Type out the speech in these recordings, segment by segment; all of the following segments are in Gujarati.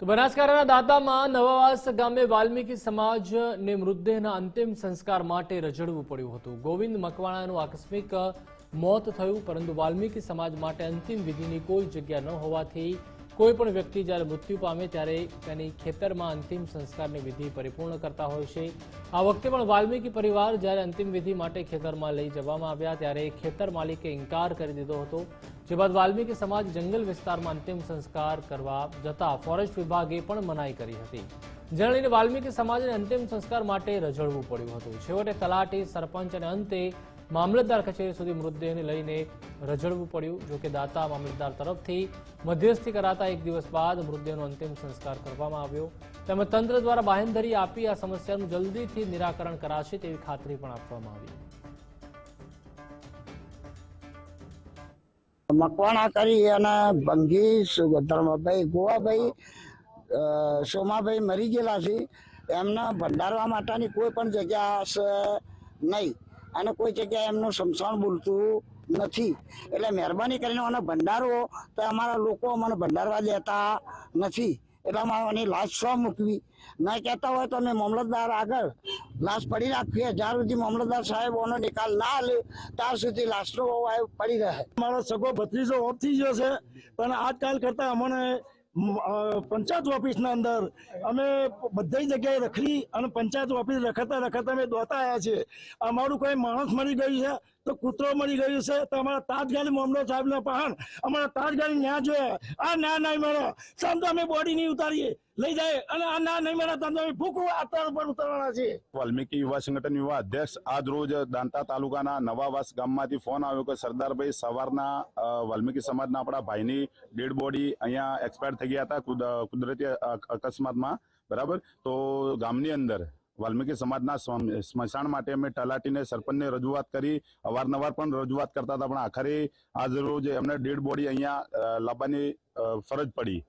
તો બનાસકાંઠાના દાંતામાં નવાવાસ ગામે વાલ્મીકી સમાજને મૃતદેહના અંતિમ સંસ્કાર માટે રજડવું પડ્યું હતું. ગોવિંદ મકવાણાનું આકસ્મિક મોત થયું, પરંતુ વાલ્મીકી સમાજ માટે અંતિમ વિધિની કોઈ જગ્યા ન હોવાથી કોઈ પણ વ્યક્તિ જ્યારે મૃત્યુ પામે ત્યારે તેની ખેતરમાં અંતિમ સંસ્કારની વિધિ પરિપૂર્ણ કરતા હોય છે. આ વખતે પણ વાલ્મીકી પરિવાર જ્યારે અંતિમ વિધિ માટે ખેતરમાં લઈ જવામાં આવ્યા ત્યારે ખેતર માલિકે ઇન્કાર કરી દીધો હતો. જે બાદ વાલ્મીકી સમાજ જંગલ વિસ્તારમાં અંતિમ સંસ્કાર કરવા જતા ફોરેસ્ટ વિભાગે પણ મનાઈ કરી હતી. જેને વાલ્મીકી સમાજને અંતિમ સંસ્કાર માટે રજળવું પડ્યું હતું. છેવટે તલાટી, સરપંચ અને અંતે મામલતદાર કચેરી સુધી મૃતદેહને લઈને રજડવું પડ્યું જોકે દાતા મામલતદાર તરફથી મધ્યસ્થી કરાતા એક દિવસ બાદ મૃતદેહનો અંતિમ સંસ્કાર કરવામાં આવ્યો. તેમજ તંત્ર દ્વારા બાહેંધરી આપી આ સમસ્યાનું જલ્દીથી નિરાકરણ કરાશે તેવી ખાતરી પણ આપવામાં આવી. મકવાણા કરી અને ભંગી ધર્મભાઈ ગોવાભાઈ સોમાભાઈ મરી ગયેલા છે. એમના ભંડારવા માટેની કોઈ પણ જગ્યા હશે નહીં. અને કોઈ જગ્યાએ એમનું સમસાણ બોલતું નથી. એટલે મહેરબાની કરીને મને ભંડારો, તો અમારા લોકો મને ભંડારવા દેતા નથી. એટલે અમારે એની લાશ શું મૂકવી. ન કહેતા હોય તો અમે મામલતદાર આગળ લાશ પડી રાખીએ. જ્યાં સુધી મામલતદાર સાહેબોનો નિકાલ ના લે ત્યાં સુધી લાશનો પડી રહે. મારો સગો ભત્રીજો ઓફ થઈ ગયો છે. પણ આજકાલ કરતા અમને પંચાયત ઓફિસના અંદર અમે બધી જગ્યાએ રખડી અને પંચાયત ઓફિસ રખડતા રખડતા અમે દોતા આવ્યા છીએ. અમારું કોઈ માણસ મરી ગયું છે. તો કૂતરો મરી ગયું છે તો અમારા તાજગાલી મામલો સાહેબના પહાણ. અમારા તાજગારી ન્યા જોયા આ ના નહીં મળે. સામ અમે બોડી નહીં ઉતારીએ. લઈ જાય અને આ ના નહીં મળે તો અમે ફૂકું આતર ઉપર ઉતરવાના છીએ. વાલ્મીકી યુવા સંગઠન યુવા અધ્યક્ષ આજ રોજ દાંતા તાલુકાના નવાવાસ ગામમાંથી ફોન આવ્યો કે સરદારભાઈ સવારના વાલ્મીકી સમાજના આપણા ભાઈની ડેડ બોડી અહીંયા એક્સપાયર થઈ ગયા હતા કુદરતી અકસ્માતમાં. બરાબર? તો ગામની અંદર વાલ્મીકી સમાજના સ્મશાન માટે અમે તલાટીને સરપંચને રજૂઆત કરી. અવારનવાર પણ રજૂઆત કરતા હતા પણ આખરે આજ રોજ એમને ડેડ બોડી અહીંયા લાવવાની ફરજ પડી.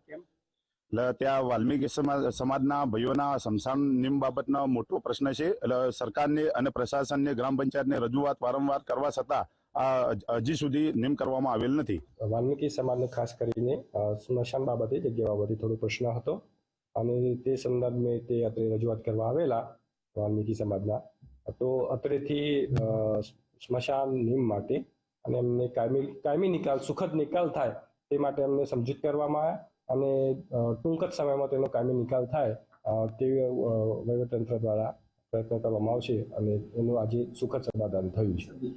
એટલે ત્યાં વાલ્મીકી સમાજના ભાઈઓના સ્મશાન નિયમ બાબતનો મોટો પ્રશ્ન છે. એટલે સરકારને અને પ્રશાસનને ગ્રામ પંચાયતને રજૂઆત વારંવાર કરવા છતાં આ હજી સુધી નિમ કરવામાં આવેલ નથી. વાલ્મીકી સમાજને ખાસ કરીને સ્મશાન બાબતે જગ્યા બાબતે થોડો પ્રશ્ન હતો. અને તે સંદર્ભે તે અત્રે રજૂઆત કરવા આવેલા વાલ્મીકી સમાજના. તો અત્રેથી સ્મશાન નિમ માટે અને એમને કાયમી કાયમી નિકાલ, સુખદ નિકાલ થાય તે માટે એમને સમજૂત કરવામાં આવ્યા અને ટૂંક જ સમયમાં તેનો કાયમી નિકાલ થાય તેવી વહીવટતંત્ર દ્વારા પ્રયત્ન કરવામાં આવશે અને એનું આજે સુખદ સમાધાન થયું છે.